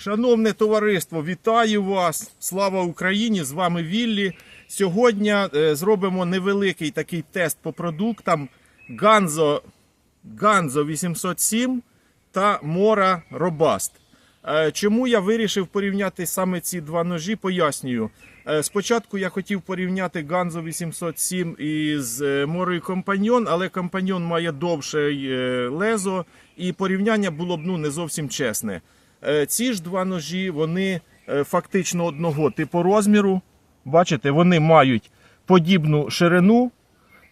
Шановне товариство, вітаю вас! Слава Україні! З вами Віллі. Сьогодні е, зробимо невеликий такий тест по продуктам Ганзо, Ганзо 807 та Мора Робаст. Е, Чому я вирішив порівняти саме ці два ножі, пояснюю. Е, Спочатку я хотів порівняти Ганзо 807 із Морою Компаньон, але Компаньон має довше лезо, і порівняння було б ну, не зовсім чесне. Е, Ці ж два ножі, вони е, фактично одного типу розміру. Бачите, вони мають подібну ширину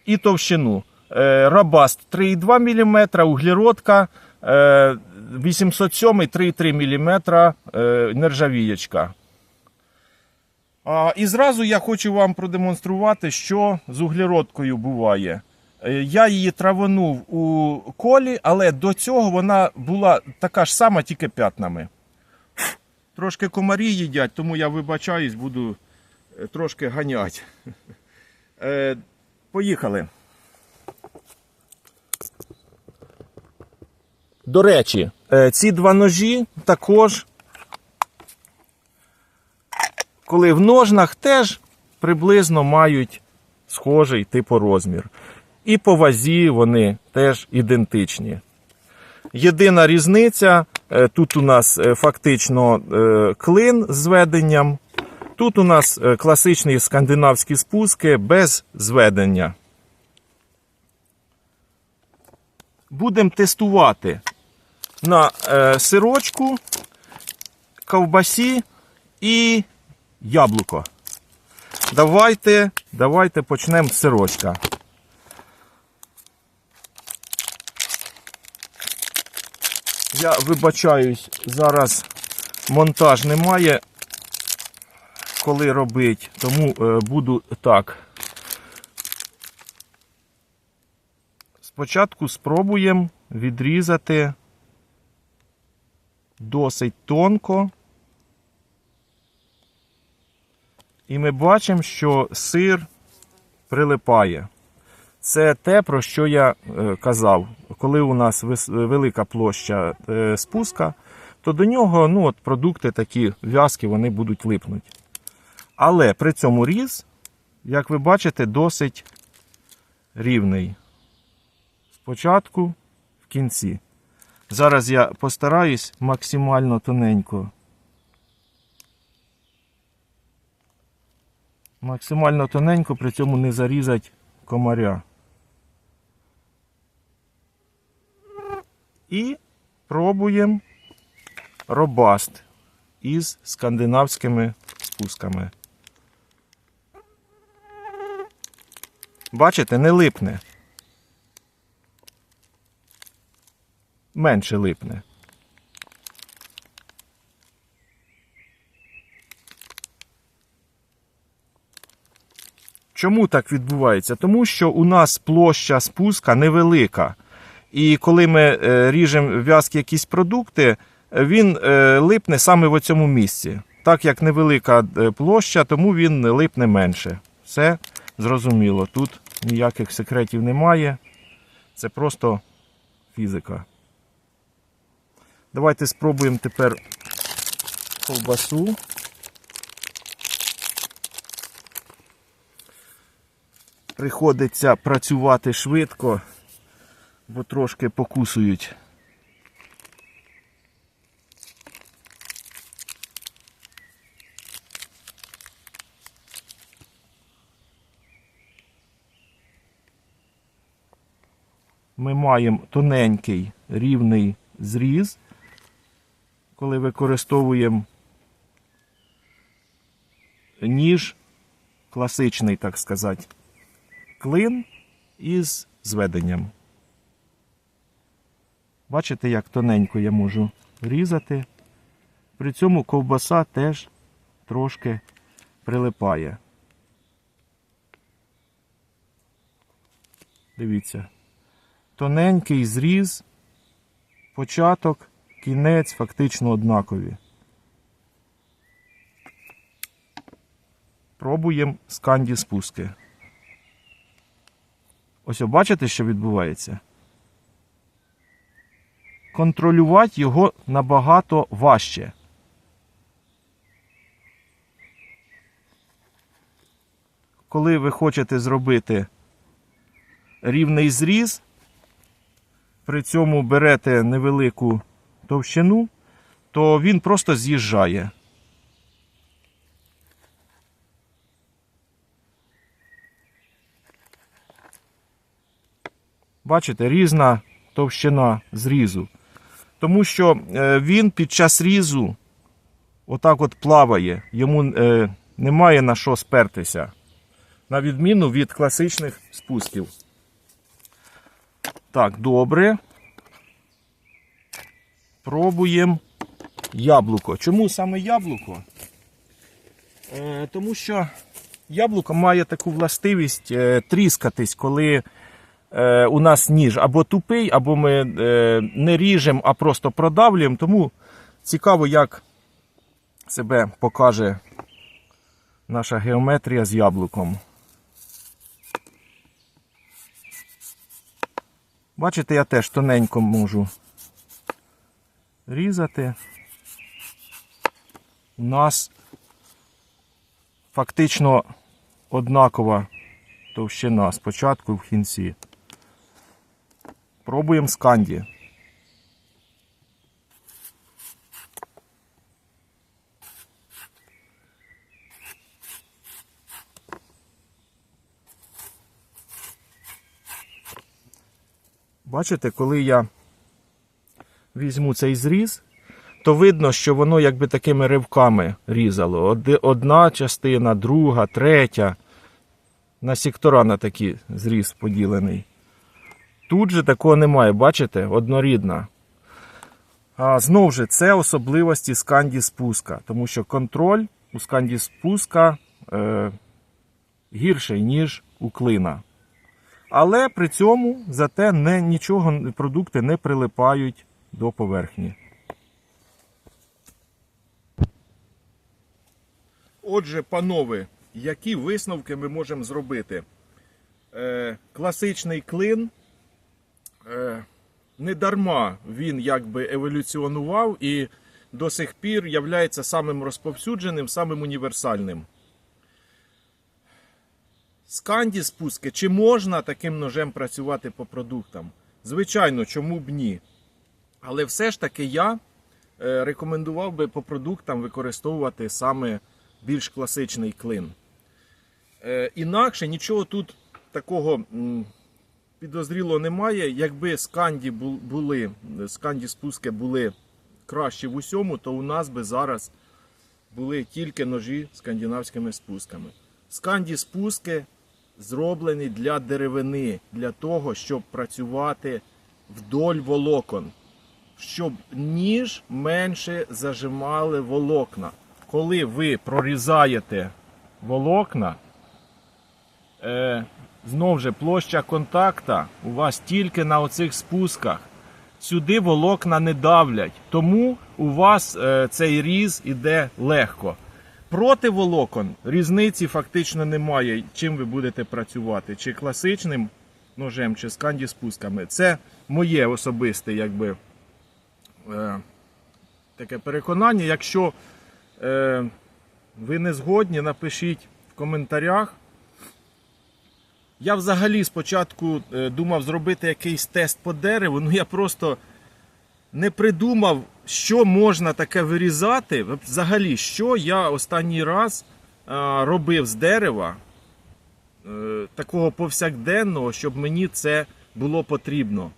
і товщину. Е, Рабаст 3,2 мм, углеродка е, 807 3,3 мм нержавієчка. І зразу я хочу вам продемонструвати, що з углеродкою буває. Е, Я її траванув у колі, але до цього вона була така ж сама, тільки п'ятнами. Трошки комарі їдять, тому я вибачаюсь, буду е, трошки ганяти. Е, Поїхали. До речі, ці два ножі також, коли в ножнах, теж приблизно мають схожий типу розмір. І по вазі вони теж ідентичні. Єдина різниця, е, тут у нас е, фактично е, клин з зведенням, тут у нас класичні скандинавські спуски без зведення. Будемо тестувати на сирочку, ковбасі і яблуко. Давайте, давайте почнемо з сирочка. Я вибачаюсь, зараз монтаж немає, коли робити, тому е, буду так. Спочатку спробуємо відрізати досить тонко. І ми бачимо, що сир прилипає. Це те, про що я е, казав. Коли у нас велика площа е, спуска, то до нього ну, от, продукти такі в'язки вони будуть липнути. Але при цьому різ, як ви бачите, досить рівний. Спочатку, в кінці. Зараз я постараюсь максимально тоненько. Максимально тоненько, при цьому не зарізати комаря. І пробуємо робаст із скандинавськими спусками. Бачите, не липне. Менше липне. Чому так відбувається? Тому що у нас площа спуска невелика. І коли ми е, ріжемо в'язкі якісь продукти, він е, липне саме в цьому місці. Так як невелика е, площа, тому він липне менше. Все зрозуміло. Тут ніяких секретів немає. Це просто фізика. Давайте спробуємо тепер ковбасу. Приходиться працювати швидко, бо трошки покусують. Ми маємо тоненький рівний зріз, коли використовуємо ніж класичний, так сказати клин із зведенням. Бачите, як тоненько я можу різати. При цьому ковбаса теж трошки прилипає. Дивіться. Тоненький зріз, початок, кінець фактично однакові. Пробуємо сканді спуски. Ось бачите, що відбувається? контролювати його набагато важче. Коли ви хочете зробити рівний зріз, при цьому берете невелику товщину, то він просто з'їжджає. Бачите, різна товщина зрізу. Тому що е, він під час різу отак от плаває, йому е, немає на що спертися. На відміну від класичних спусків. Так, добре. Пробуємо яблуко. Чому саме яблуко? Е, тому що яблуко має таку властивість тріскатись, коли у нас ніж або тупий, або ми е, не ріжемо, а просто продавлюємо. Тому цікаво, як себе покаже наша геометрія з яблуком. Бачите, я теж тоненько можу різати. У нас фактично однакова товщина спочатку в кінці. Пробуємо з канді. Бачите, коли я візьму цей зріз, то видно, що воно якби такими ривками різало. Одна частина, друга, третя. На сектора на такий зріз поділений. Тут же такого немає, бачите, однорідна. А знову ж, це особливості сканді спуска, тому що контроль у сканді спуска е, гірший, ніж у клина. Але при цьому зате не, нічого продукти не прилипають до поверхні. Отже, панове, які висновки ми можемо зробити? Е, класичний клин не дарма він якби еволюціонував і до сих пір являється самим розповсюдженим, самим універсальним. Сканді спуски, чи можна таким ножем працювати по продуктам? Звичайно, чому б ні. Але все ж таки я е, рекомендував би по продуктам використовувати саме більш класичний клин. Е, Інакше нічого тут такого м, підозрілого немає. Якби сканді були, сканді спуски були кращі в усьому, то у нас би зараз були тільки ножі скандинавськими спусками. Сканді спуски зроблені для деревини, для того, щоб працювати вдоль волокон, щоб ніж менше зажимали волокна. Коли ви прорізаєте волокна, е, знов же площа контакта у вас тільки на оцих спусках. Сюди волокна не давлять, тому у вас е, цей різ іде легко. Проти волокон різниці фактично немає, чим ви будете працювати, чи класичним ножем, чи сканді спусками. Це моє особисте, якби е, таке переконання. Якщо е, ви не згодні, напишіть в коментарях. Я взагалі спочатку е, думав зробити якийсь тест по дереву, ну я просто не придумав, що можна таке вирізати. Взагалі, що я останній раз робив з дерева е, такого повсякденного, щоб мені це було потрібно.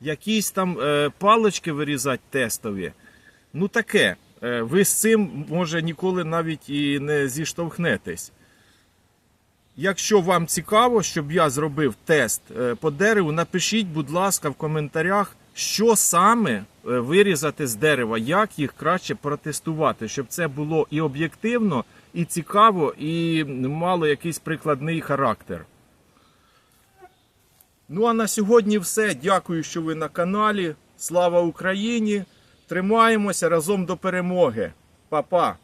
Якісь там е, палички вирізати тестові. Ну таке. Е, ви з цим, може, ніколи навіть і не зіштовхнетесь. Якщо вам цікаво, щоб я зробив тест е, по дереву, напишіть, будь ласка, в коментарях, що саме е, вирізати з дерева, як їх краще протестувати, щоб це було і об'єктивно, і цікаво, і мало якийсь прикладний характер. Ну а на сьогодні все. Дякую, що ви на каналі. Слава Україні! Тримаємося разом до перемоги. Па-па!